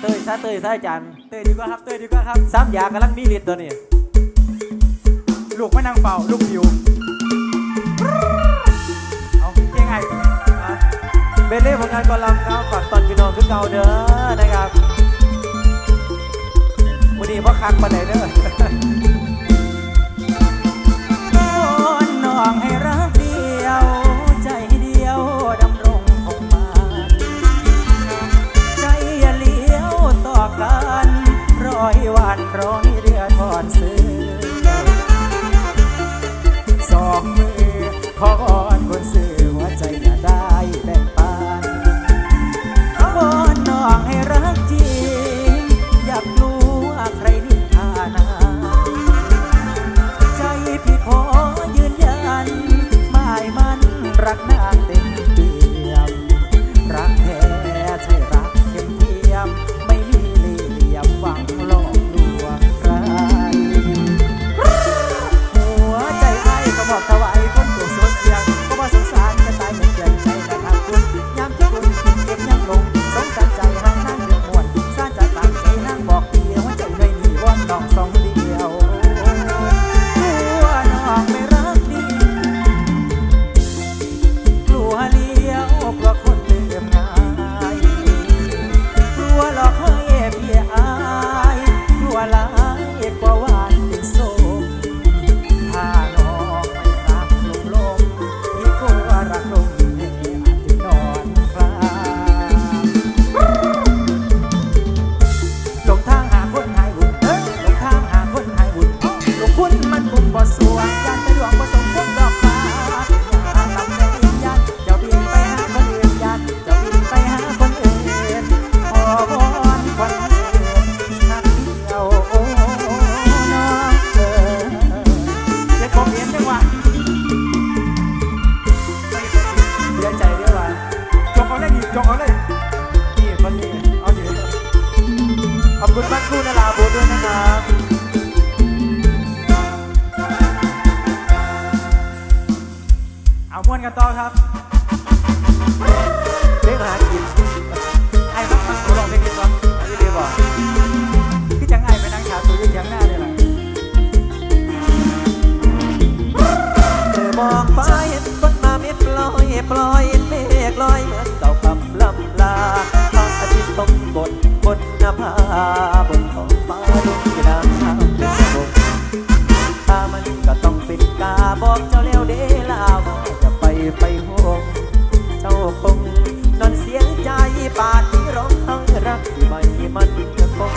เตยซะเตยซะอาจารย์เตยดีกว่าครับเตยดีกว่าครับ สามยากำลังมีฤทธิ์ตัวนี้ลูกไม่นางเป่าลูกผิวเอาเพลงไงเบลเล่ผลงานกอลังก้าวฝากตอนพี่นอนขึ้นเก่าเด้อนะครับวันนี้พ่อคังมาไหนเด้อ บทบนภาบนท้องฟ้าดวงดาวเช้าเป็นสมตามันก็ต้องเป็นกาบอกเจ้าแล้วเดลาว่าจะไปไปห้องเจ้าคงนอนเสียงใจปาดที่ร้องทั้งรักที่ไม่มันจะคง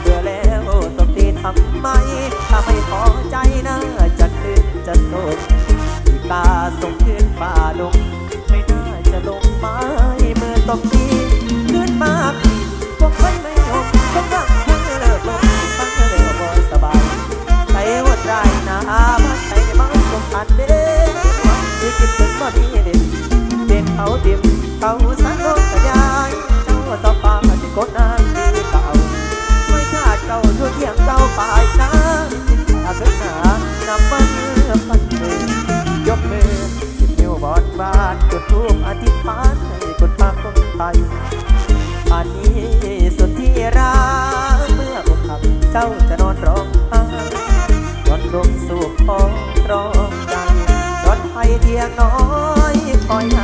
เบื่อแล้วตบตีทำไมถ้าไม่พอใจนะจะขึ้นจะโตที่กาส่งขึ้นป่าลงไม่น่าจะลงไม้เมื่อตบตี ไป อันนี้สุดที่รักเมื่ออกหักเจ้าจะนอนร้องไห้นอนลงสู่คอร้องใจรถไฟเทียงน้อยคอยหา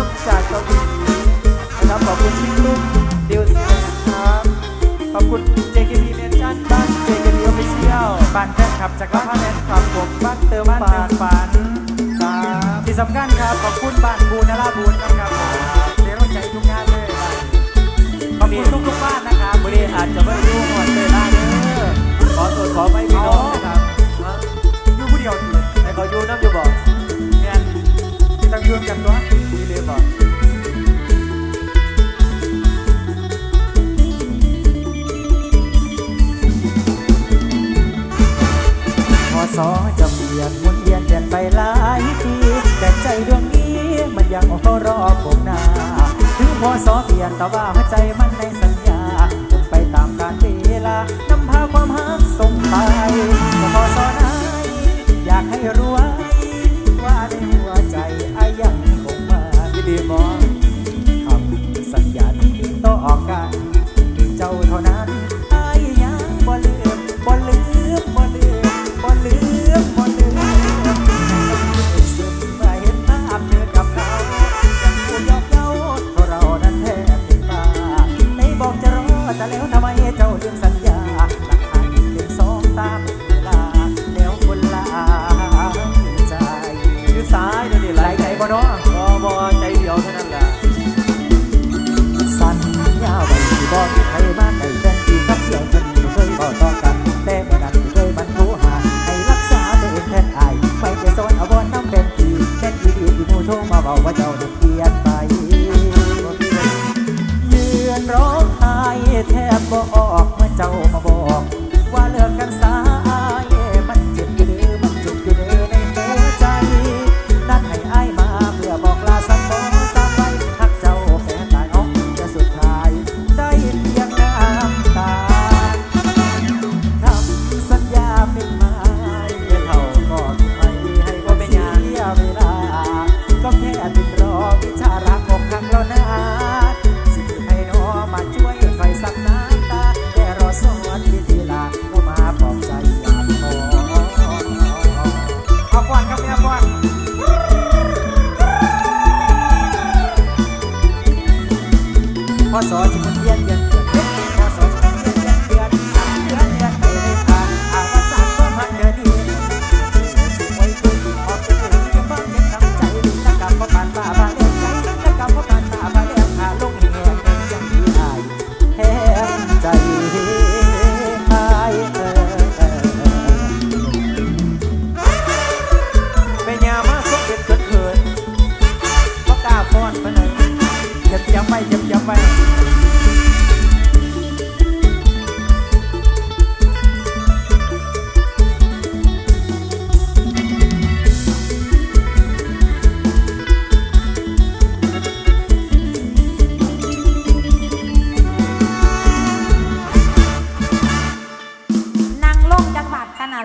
ลูกจากตราหลีนะครับขอบคุณพี่ลูกเดิวส์นะครับ ขอบคุณ JKP m a n s i o n บ้าน JKP Official บ้านแฟนคลับจากบ้านแฟนคลับผมบ้านเติมบ้านเติมฝันครับที่สำคัญครับขอบคุณบ้านบูนาราบูนนะครับเดี๋ยวใจทุกงานเลยขอบคุณทุกๆบ้านนะครับบริหารจะไม่รู้หอดเลย ยังรอผมนา ถึงพอสอเปลี่ยนแต่ว่าหัวใจมันในสัญญาไปตามกาลเวลานำพาความหักส่งไปจะพอสอไหนอยากให้รู้ไว้ว่าในหัวใจอายังคงมายินดีมอคำสัญญาที่มีต่อกัน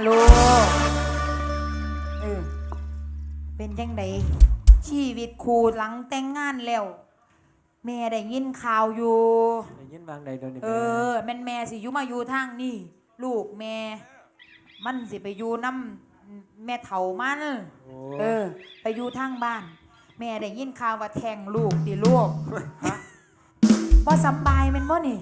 ลูกเออเป็นจังไดชีวิตครูหลังแต่งงานแล้ว แม่ได้ยินข่าวอยู่ ได้ยินบางใดเดี๋ยวนี้เออแม่นแม่สิอยู่มาอยู่ทางนี่ลูกแม่ มันสิไปอยู่น้ำแม่เฒ่ามันโอ้เออ ไปอยู่ทางบ้าน แม่ได้ยินข่าวว่าแทงลูกติลูกฮะบ่สำบายแม่นบ่นี่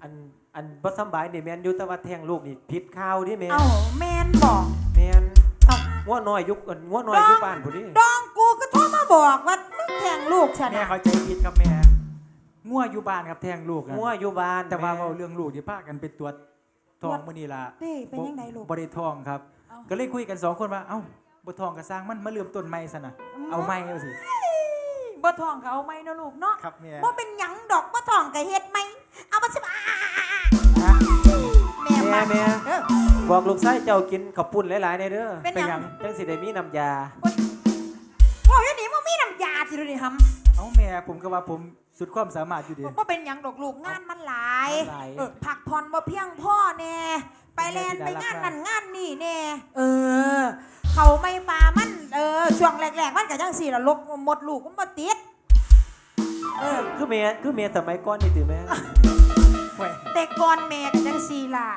อัน อันบ่สำบายนี่แม่นอยู่แต่ว่าแทงลูกนี่ผิดข่าวดิแม่นเอ้าแม่นบอกแม่นเอ้างัวน้อยยุคอันงัวน้อยยุคบ้านผู้นี้ดองกูก็โทรมาบอกว่ามึงแทงลูกฉันแม่น่ะเข้าใจผิดครับแม่ง่วอยู่บ้านครับแทงลูกนะงัวอยู่บ้านแต่ว่าม่เว้าเรื่องลูกที่พากันไปตรวจทองมื้อนี้ล่ะเด้เป็นยังไงลูก บ่ได้ทองครับ เอ้า ก็เลยคุยกันสองคนว่าเอ้าบ่ทองก็สร้างมันมาเริ่มต้นใหม่ซะนะเอาใหม่เอาสิบ่ทองก็เอาไหมเนาะลูกเนาะครับแม่ บ่เป็นหยังดอกบ่ทองก็เฮ็ดไหม เอามาสิมาฮะแม่แม่มาแม่ เออ บอกลูกชายเจ้ากินข้าวปุ้นหลายๆในเด้อเป็นหยัง จังสิได้มีน้ำยาว่าอยู่นี่มันมีน้ำยาสิดูดิฮัมเอ้าแม่ผมก็ว่าผมสุดความสามารถอยู่ดีบ่เป็นหยังดอกลูกงานมันหลายหลาย เออพักผ่อนบ่เพียงพ่อแน่ไปแลนไปงานนั่นงานนี่แน่เออ เขาไม่มามันเออช่วงแรกๆมันก็จังซี่ล่ะลกหมดลูกมันบ่ติด เออ คือแม่คือแม่สมัยก่อนนี่ติแม่ แต่ก่อนแม่ก็จังซี่ล่ะ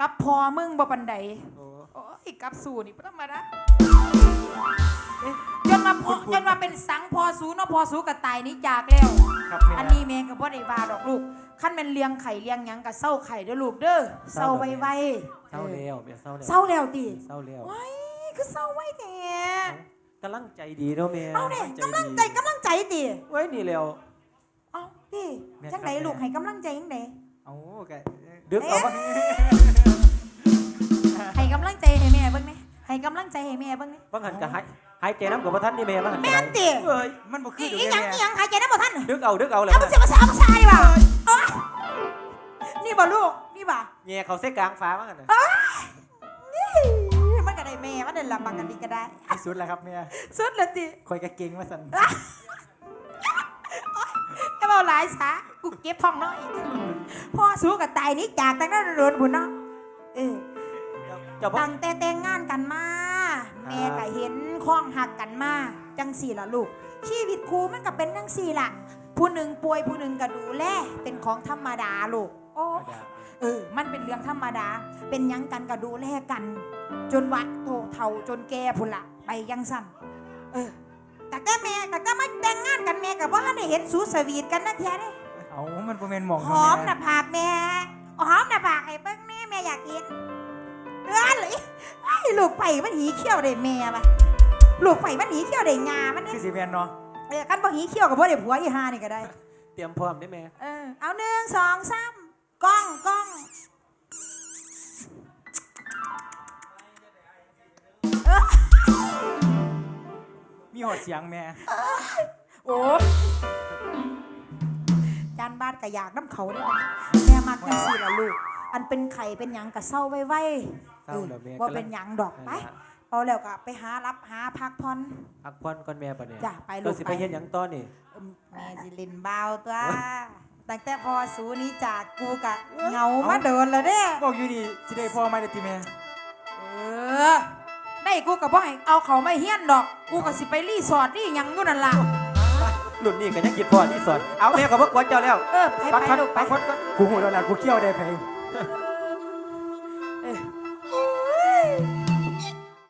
กับพ่อมึงบ่ปานใดโอ้โอ้ยกับสูนี่บ่ธรรมดาเอ๊ะจนมาพอจนมาเป็นสังพอสูเนาะพอสูกับตายนี้จากแล้ว ครับแม่อันนี้แม่ก็บ่ได้ว่าดอกลูกคันแม่นเลี้ยงไข่เลี้ยงหยังก็เศร้าไข่เด้อลูกเด้อเศร้าไวๆเศร้าแล้วแม่เศร้าแล้วเศร้าแล้วติเศร้าแล้วว้ายคือเศร้าไว้แท้กำลังใจดีเนาะแม่เอาเด้กำลังใจกำลังใจติไว้ยนี่แล้วเอาติจังไดลูกให้กำลังใจจังได เอ้าก็ดึกเอามาให้กำลังใจให้แม่เบิ่งนี่ให้กำลังใจให้แม่เบิ่งนี่บางหันก็หายหายใจน้ำกับบ่ทันนี่แม่บางหันก็แม่ได้นติเอ้ยมันบ่คือีออีเดี๋ยวหยังแม่อีหยังหายใจได้บ่ทันดึกเอาดึกเอาแล้วเอาไปเสียภาษาภาษาดิบ่โอ๊ยนี่บ่ลูกนี่บ่แง่เขาเส้กลางฟ้าบ้างกันน่ะนี่มันมันก็ได้แม่มันได้ละปากกันดีก็ได้ที่สุดแล้วครับแม่สุดเลยติคอยกระเก่งมาสั่น จะเอาหลายสากูเก็บท้องน้อยพ่อสู้กับตายนี่จากตั้งแต่โดนบุญเนาะเออเจ้าพ่อตั้งแต่แต่งงานกันมา แม่ก็เห็นข้องหักกันมาจังสี่ละลูก ชีวิตครูมันก็เป็นจังสี่ละผู้หนึ่งป่วยผู้หนึ่งก็ดูแลเป็นของธรรมดาลูกโอ้เออ มันเป็นเรื่องธรรมดา เป็นหยังกันก็ดูแลกัน จนวัดโตเท่าจนแก่พุ่นละไปยังสั่นเออ แต่แต่แม่แต่ก็มาแต่งงานกันแม่กับว่าได้เห็นสูสวีทกันนะเทียเด้เอามันประเมนหมองหอมหน้าผากแม่หอมหน้าผากไอ้เบิ้งแม่แม่อยากกินเดือนเลยไอ้ลูกไผ่มันหีเขี้ยวได้แม่ปะลูกไผ่มันหีเขี้ยวได้งามันคืเนี่อยสีแมนเนาะเออคันบ่หีเขี้ยวกับบ่ได้ผัวอีหานี่ก็ได้ เตรียมพร้อมได้ไหมเออเอาหนึ่งสองสามกล้องกล้อง หอดเสียงแม่โอ้จานบ้านก็อยากน้ำเขาได้แม่มักจังซี่ล่ะลูก อันเป็นไข่เป็นหยังก็เศร้าไว้ไว้เศร้าแล้วแม่ว่าเป็นหยังดอกไปเอาแล้วก็ไปหารับหาพักผ่อน พักผ่อนก่อนแม่ปะเนี่ยจ้ะไปลูกเราสิไป ไปเฮ็ดหยังต้อนนี่แม่สิเลินเบาวตัวตั้งแต่พอสูนี้จากกูกะเหงามาเดินแล้วเด้บอกอยู่ดีสิได้พ่อไม่ได้ตีแม่ เออ ได้กูกับบ่ให้เอาเขาไม่เฮี้ยนดอก กูก็สิไปรีสอร์ทนี่ยังอยู่นั่นล่ะหลุดนี่ก็ยังคิดพอที่สอนเอาแม่ก็บ่กวนเจ้าแล้วเออไปปักไปคอนลูกไปปักคอนก่อนกูหูแล้วล่ะกูเขี้ยวได้ไปเ